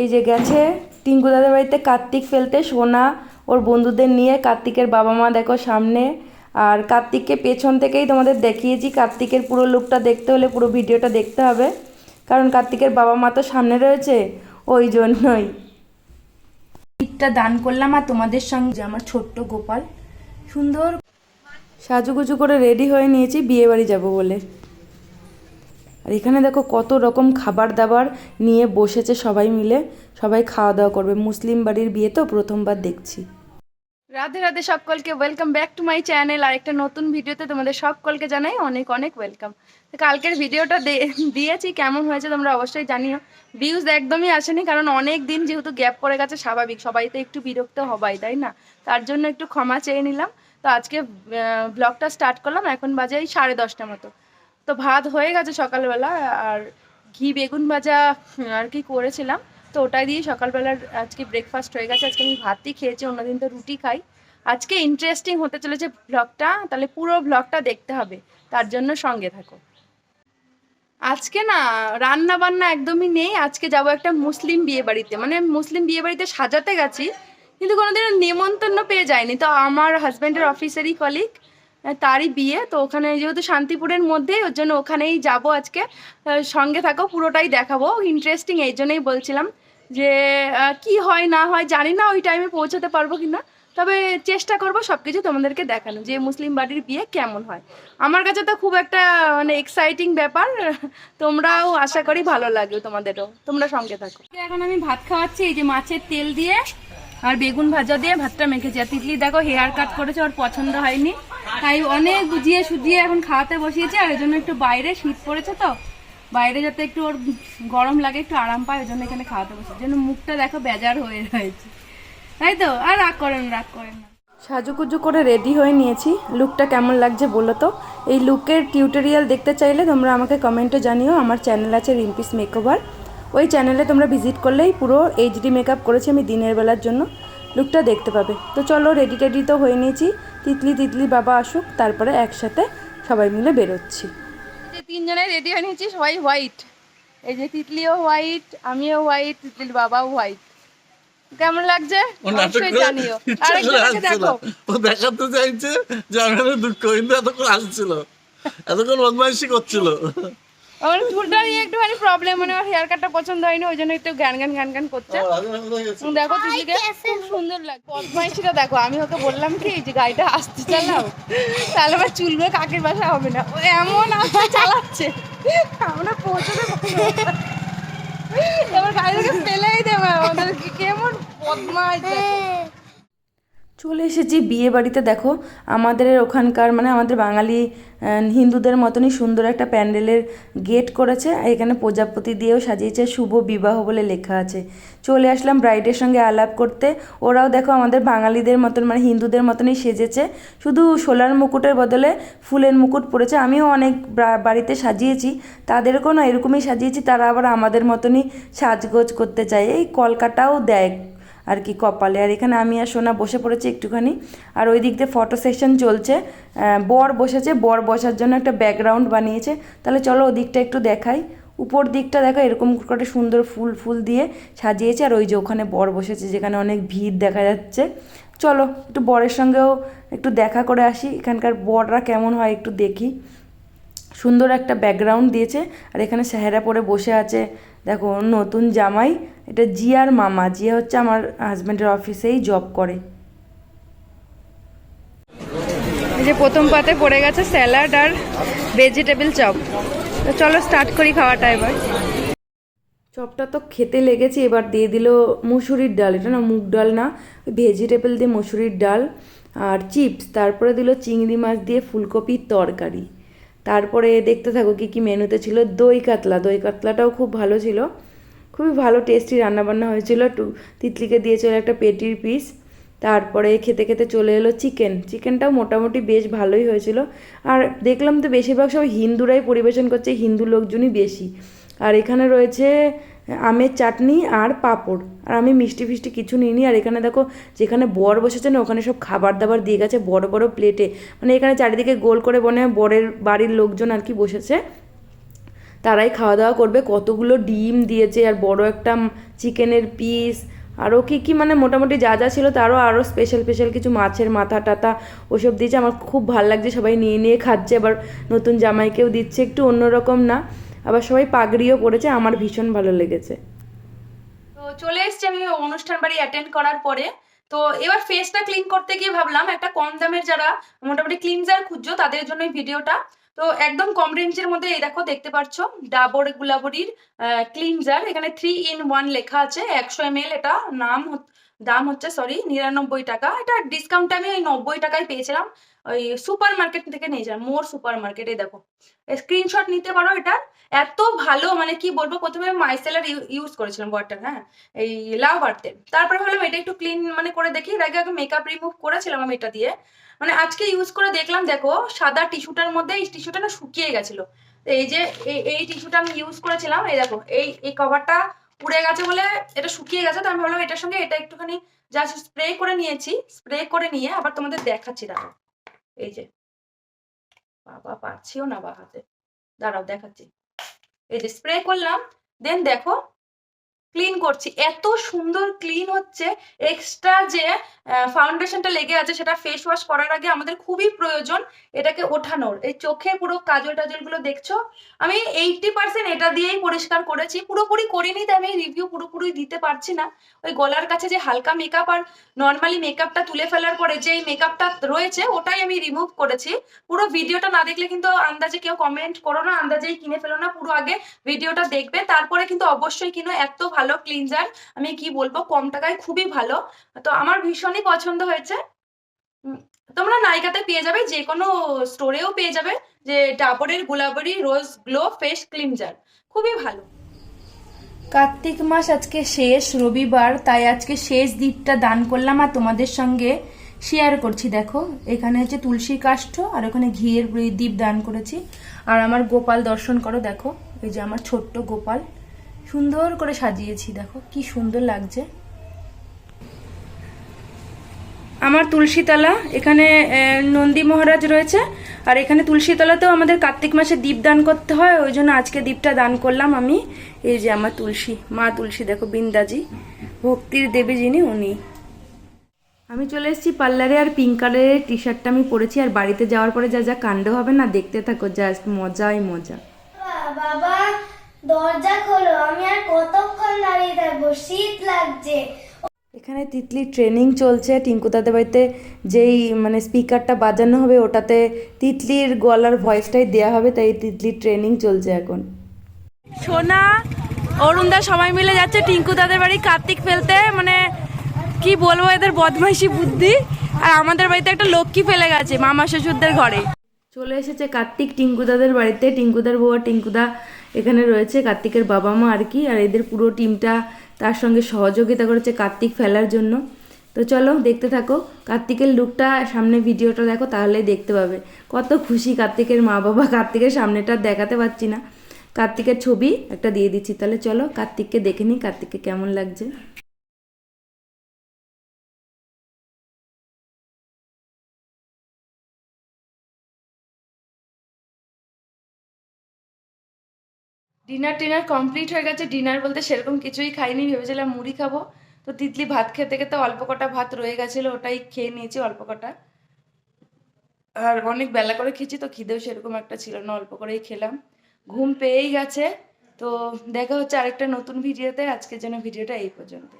এই যে গেছে। টিঙ্কু দাদার বাড়িতে কার্তিক ফেলতে সোনা ওর বন্ধুদের নিয়ে কার্তিকের বাবা মা দেখো সামনে। আর কার্তিককে পেছন থেকেই তোমাদের দেখিয়েছি কার্তিকের পুরো লুকটা দেখতে হলে পুরো ভিডিওটা দেখতে হবে। কারণ কার্তিকের বাবা মা তো সামনে রয়েছে ওই জন্যই। ঈদটা দান করলাম আর তোমাদের সঙ্গে যে আমার ছোট্ট গোপাল। সুন্দর। সাজুগুজু করে রেডি হয়ে নিয়েছি বিয়ে বাড়ি যাব বলে। আর এখানে দেখো কত রকম খাবার দাবার নিয়ে বসেছে সবাই মিলে। সবাই খাওয়া দাওয়া করবে। মুসলিম বাড়ির বিয়ে তো প্রথমবার দেখছি। রাধে রাধে সকলকে welcome back to my channel আর একটা নতুন ভিডিওতে তোমাদের সকলকে জানাই অনেক অনেক ওয়েলকাম কালকের ভিডিওটা দিয়েছি, কেমন হয়েছে তোমরা অবশ্যই জানিও। ভিউজ একদমই আসেনি, কারণ অনেক দিন যেহেতু গ্যাপ পড়ে গেছে, স্বাভাবিক। সবাই তো একটু বিরক্ত হবাই, তাই না? তার জন্য একটু ক্ষমা চেয়ে নিলাম। তো আজকে ব্লগটা স্টার্ট করলাম। এখন বাজে এই সাড়ে দশটা মতো। তো ভাত হয়ে গেছে সকালবেলা, আর ঘি বেগুন ভাজা আর কি করেছিলাম। তো ওটাই দিয়ে সকালবেলার আজকে ব্রেকফাস্ট হয়ে গেছে। আজকে আমি ভাতই খেয়েছি, অন্যদিন তো রুটি খাই। আজকে ইন্টারেস্টিং হতে চলেছে ব্লগটা তাহলে পুরো ব্লগটা দেখতে হবে। তার জন্য সঙ্গে থাকো। আজকে না রান্না বান্না একদমই নেই। আজকে যাব একটা মুসলিম বিয়ে বাড়িতে মানে মুসলিম বিয়ে বাড়িতে সাজাতে গেছি, কিন্তু কোনোদিনও নেমন্তন্ন পেয়ে যায়নি তো আমার হাজব্যান্ডের অফিসেরই কলিগ তারই বিয়ে। তো ওখানে যেহেতু শান্তিপুরের মধ্যেই, ওর জন্য ওখানেই যাব আজকে। সঙ্গে থাকো, পুরোটাই দেখাবো। ইন্টারেস্টিং এই জন্যই বলছিলাম যে কি হয়, না হয়, জানি না ওই টাইমে পৌঁছাতে পারব কিনা। তবে চেষ্টা করব সব কিছু তোমাদেরকে দেখানো যে মুসলিম বাড়ির বিয়ে কেমন হয়। আমার কাছে তো খুব একটা মানে এক্সাইটিং ব্যাপার। তোমরাও আশা করি ভালো লাগবে তোমাদেরও। তোমরা সঙ্গে থাকো। এখন আমি ভাত খাওয়াচ্ছি, এই যে মাছের তেল দিয়ে। আর বেগুন ভাজা দিয়ে ভাতটা মেখেছি। আর তিতলি দেখো হেয়ার কাট করেছে, ওর পছন্দ হয়নি। তাই অনেক বুঝিয়ে সুজিয়ে এখন খাওয়াতে বসিয়েছি, আর জন্য একটু বাইরে শীত পড়েছে তো। বাইরে যাতে একটু ওর গরম লাগে, একটু আরাম পায়, ওই জন্য এখানে খাওয়াতে বসেছি। যেন মুখটা দেখো বেজার হয়ে রয়েছে। তাই তো? আর রাগ করেন রাগ করেন না। সাজুকুজু করে রেডি হয়ে নিয়েছি। লুকটা কেমন লাগছে বলো তো? এই লুকের টিউটোরিয়াল দেখতে চাইলে তোমরা আমাকে কমেন্টে জানিও। আমার চ্যানেল আছে রিম্পিস মেকওভার ওই চ্যানেলে তোমরা ভিজিট করলেই পুরো এইচডি মেকআপ করেছি আমি দিনের বেলার জন্য। লুকটা দেখতে পাবে। তো চলো রেডি টেডি তো হয়ে নিয়েছি। তিতলি তিতলি বাবা আসুক তারপরে একসাথে সবাই মিলে বেরোচ্ছি। যে তিনজনে রেডি হয়ে নিয়েছি সবাই হোয়াইট এই যে তিতলিও হোয়াইট আমিও হোয়াইট তিতলির বাবাও হোয়াইট কেমন লাগছে? অবশ্যই জানিও। আরেকজনকে দেখো। ও দেখাতে চাইছে যে আমি দুঃখ কিন্তু এতক্ষণ আসছিল। এতক্ষণ বদমাইশি করছিল। আমার চুলটা নিয়ে একটুখানি প্রবলেম মানে আমার হেয়ার কাটটা পছন্দ হয়নি ওই জন্য একটু গান গান গান গান করছে। দেখো তিতলিকে খুব সুন্দর লাগে বদমাইশিটা দেখো আমি ওকে বললাম কি যে গাড়িটা আসতে চালাও। তাহলে আমার চুলগুলো কাকের বাসা হবে না। ও এমন আসতে চালাচ্ছে। আমরা পৌঁছতে। এবার গাড়িটাকে ফেলেই দেবে। আমাদের কি কেমন বদমাইশ। চলে এসেছি বিয়ে বাড়িতে, দেখো। আমাদের ওখানকার মানে আমাদের বাঙালি হিন্দুদের মতনই সুন্দর একটা প্যান্ডেলের গেট করেছে, আর এখানে প্রজাপতি দিয়েও সাজিয়েছে শুভ বিবাহ বলে লেখা আছে। চলে আসলাম ব্রাইডের সঙ্গে আলাপ করতে। ওরাও দেখো আমাদের বাঙালিদের মতন মানে হিন্দুদের মতনই সেজেছে। শুধু সোলার মুকুটের বদলে ফুলের মুকুট পরেছে। আমিও অনেক বাড়িতে সাজিয়েছি। তাদেরকেও না এরকমই সাজিয়েছি, তারা আবার আমাদের মতনই সাজগোজ করতে চায়। এই কলকাতাও দেয় আর কি কপালে। আর এখানে আমি আর সোনা বসে পড়েছি একটুখানি। আর ওই দিক দিয়ে ফটো সেশন চলছে। বর বসেছে। বর বসার জন্য একটা ব্যাকগ্রাউন্ড বানিয়েছে। তাহলে চলো ওদিকটা একটু দেখাই। উপর দিকটা দেখো, এরকম করে সুন্দর ফুল ফুল দিয়ে সাজিয়েছে। আর ওই যে ওখানে বর বসেছে, যেখানে অনেক ভিড় দেখা যাচ্ছে। চলো একটু বরের সঙ্গেও একটু দেখা করে আসি। এখানকার বররা কেমন হয় একটু দেখি। সুন্দর একটা ব্যাকগ্রাউন্ড দিয়েছে। আর এখানে সেহেরা পরে বসে আছে দেখো নতুন জামাই এটা জিয়ার মামা। জিয়া হচ্ছে আমার হাজব্যান্ডের অফিসেই জব করে। এই যে প্রথম পাতে পড়ে গেছে স্যালাড আর ভেজিটেবল চপ তো চলো স্টার্ট করি খাওয়াটা এবার। চপটা তো খেতে লেগেছে এবার দিয়ে দিল মুসুরির ডাল। এটা না মুগ ডাল না ভেজিটেবল দিয়ে মুসুরির ডাল আর চিপস তারপরে দিল চিংড়ি মাছ দিয়ে ফুলকপির তরকারি। তারপরে দেখতে থাকো কী কী মেনুতে ছিল। দই কাতলা, দই কাতলাটাও খুব ভালো ছিল। খুবই ভালো টেস্টি রান্নাবান্না হয়েছিল। টু, তিতলিকে দিয়েছিল একটা পেটির পিস তারপরে খেতে খেতে চলে এলো চিকেন চিকেনটাও মোটামুটি বেশ ভালোই হয়েছিল। আর দেখলাম তো বেশিরভাগ সব হিন্দুরাই পরিবেশন করছে, হিন্দু লোকজনই বেশি। আর এখানে রয়েছে আমের চাটনি আর পাঁপড়। আর আমি মিষ্টি ফিষ্টি কিছু নিইনি। আর এখানে দেখো, যেখানে বর বসেছে না, ওখানে সব খাবার দাবার দিয়ে গেছে বড় বড় প্লেটে মানে এখানে চারিদিকে গোল করে হয় বরের বাড়ির লোকজন আর কি বসেছে। তারাই খাওয়া দাওয়া করবে। কতগুলো ডিম দিয়েছে। আর বড় একটা চিকেনের পিস আরও কী কী মানে মোটামুটি যা যা ছিল তারও আরও স্পেশাল স্পেশাল কিছু মাছের মাথা টাথা ওসব দিয়েছে। আমার খুব ভালো লাগছে। সবাই নিয়ে নিয়ে খাচ্ছে। আবার নতুন জামাইকেও দিচ্ছে। একটু অন্যরকম না। আবার সবাই পাগড়িও পড়েছে আমার ভীষণ ভালো লেগেছে। তো চলে এসেছি আমি অনুষ্ঠান বাড়ি অ্যাটেন্ড করার পরে। তো এবার ফেসটা ক্লিন করতে গিয়ে ভাবলাম, একটা কম দামের যারা মোটামুটি ক্লিনজার খুঁজছো, তাদের জন্য এই ভিডিওটা তো একদম কম রেঞ্জের মধ্যে এই দেখো, দেখতে পাচ্ছ ডাবর গুলাবরির ক্লিনজার এখানে থ্রি ইন ওয়ান লেখা আছে, একশো এম এটা নাম দাম হচ্ছে সরি নিরানব্বই টাকা। এটা ডিসকাউন্ট আমি ওই নব্বই টাকায় পেয়েছিলাম। ওই সুপার মার্কেট থেকে নিয়েছিলাম মোর সুপার মার্কেটে দেখো। স্ক্রিনশট নিতে পারো এটা। এত ভালো মানে কি বলব? প্রথমে মাইসেলার ইউজ করেছিলাম ওয়াটার হ্যাঁ? এই লাভ আর্থে তারপরে ভাবলাম এটা একটু ক্লিন মানে করে দেখি। এর আগে মেকআপ রিমুভ করেছিলাম আমি এটা দিয়ে। মানে আজকে ইউজ করে দেখলাম, দেখো, সাদা টিস্যুটার মধ্যে এই টিস্যুটা না শুকিয়ে গেছিল। এই যে এই- টিস্যুটা আমি ইউজ করেছিলাম, এই দেখো, এই এই কভারটা উড়ে গেছে বলে এটা শুকিয়ে গেছে। তো আমি ভাবলাম এটার সঙ্গে এটা একটুখানি জাস্ট স্প্রে করে নিয়েছি। স্প্রে করে নিয়ে আবার তোমাদের দেখাচ্ছি দাঁড়াও এই যে, বাবা পাচ্ছিও না বা হাতে। দাঁড়াও দেখাচ্ছি। এই যে স্প্রে করলাম দেন দেখো করছি। এত সুন্দর ক্লিন হচ্ছে। এক্সট্রা যে ফাউন্ডেশনটা লেগে আছে, সেটা ফেস ওয়াশ করার আগে আমাদের খুবই প্রয়োজন এটাকে ওঠানোর। এই চোখে পুরো কাজল টাজলগুলো দেখছ? আমি এইটটি পার্সেন্ট এটা দিয়েই পরিষ্কার করেছি। পুরোপুরি করিনি, তাই আমি রিভিউ পুরোপুরি দিতে পারছি না। ওই গলার কাছে যে হালকা মেকআপ আর নর্মালি মেকআপটা তুলে ফেলার পরে যে মেকআপটা রয়েছে, ওটাই আমি রিমুভ করেছি। পুরো ভিডিওটা না দেখলে কিন্তু আন্দাজে কেউ কমেন্ট করো না, আন্দাজেই কিনে ফেলো না। পুরো আগে ভিডিওটা দেখবে। তারপরে কিন্তু অবশ্যই কিনো এত ভালো ক্লিনজার আমি কি বলব? কম টাকায় খুবই ভালো। তো আমার ভীষণই পছন্দ হয়েছে। তোমরা নাইকাতে পেয়ে যাবে যে কোনো স্টোরেও পেয়ে যাবে, যে ডাবরের Gulabari, rose glow face cleanser. খুবই ভালো। কার্তিক মাস আজকে শেষ, রবিবার, তাই আজকে শেষ দ্বীপটা দান করলাম আর তোমাদের সঙ্গে শেয়ার করছি। দেখো, এখানে হচ্ছে তুলসী কাষ্ঠ আর ওখানে ঘিয়ের দ্বীপ দান করেছি। আর আমার গোপাল দর্শন করো, দেখো, এই যে আমার ছোট্ট গোপাল। সুন্দর করে সাজিয়েছি দেখো কি সুন্দর লাগছে। আমার তুলসীতলা এখানে নন্দী মহারাজ রয়েছে আর এখানে তুলসীতলাতেও আমাদের কার্তিক মাসে দীপ দান করতে হয় ওই জন্য আজকে দীপটা দান করলাম আমি। এই যে আমার তুলসী মা তুলসী দেখো বিন্দাজি ভক্তির দেবী যিনি উনি। আমি চলে এসেছি পার্লারে আর পিঙ্ক কালারের টি শার্টটা আমি পরেছি আর বাড়িতে যাওয়ার পরে যা যা কাণ্ড হবে না দেখতে থাকো জাস্ট মজাই মজা। বাবা, দরজা খোলো আমি আর কতক্ষণ দাঁড়িয়ে থাকব? শীত লাগছে। এখানে তিতলি ট্রেনিং চলছে। টিঙ্কু দাদের বাড়িতে যেই মানে স্পিকারটা বাজানো হবে ওটাতে তিতলির গলার ভয়েসটাই দেওয়া হবে তাই তিতলির ট্রেনিং চলছে এখন। সোনা অরুণদা সবাই মিলে যাচ্ছে টিঙ্কু দাদের বাড়ি কার্তিক ফেলতে। মানে কি বলব এদের বদমাইশি বুদ্ধি। আর আমাদের বাড়িতে একটা লক্ষ্মী ফেলে গেছে মামা শ্বশুরদের ঘরে। চলে এসেছে কার্তিক টিঙ্কুদাদের বাড়িতে। টিঙ্কুদার বউ আর টিঙ্কুদা এখানে রয়েছে কার্তিকের বাবা মা আর কি, আর এদের পুরো টিমটা তার সঙ্গে সহযোগিতা করেছে কার্তিক ফেলার জন্য। তো চলো দেখতে থাকো, কার্তিকের লুকটা সামনে ভিডিওটা দেখো, তাহলেই দেখতে পাবে। কত খুশি কার্তিকের মা বাবা, কার্তিকের সামনেটা দেখাতে পারছি না। কার্তিকের ছবি একটা দিয়ে দিচ্ছি, তাহলে চলো কার্তিককে দেখে নিই, কার্তিককে কেমন লাগছে। ডিনার টিনার কমপ্লিট হয়ে গেছে। ডিনার বলতে সেরকম কিছুই খাইনি, ভেবেছিলাম মুড়ি খাব। তো তিতলি ভাত খেতে খেতে অল্প কটা ভাত রয়ে গেছিল, ওটাই খেয়ে নিয়েছি অল্প কটা। আর অনেক বেলা করে খেয়েছি, তো খিদেও সেরকম একটা ছিল না, অল্প করেই খেলাম। ঘুম পেয়েই গেছে, তো দেখা হচ্ছে আরেকটা নতুন ভিডিওতে আজকের জন্য ভিডিওটা এই পর্যন্ত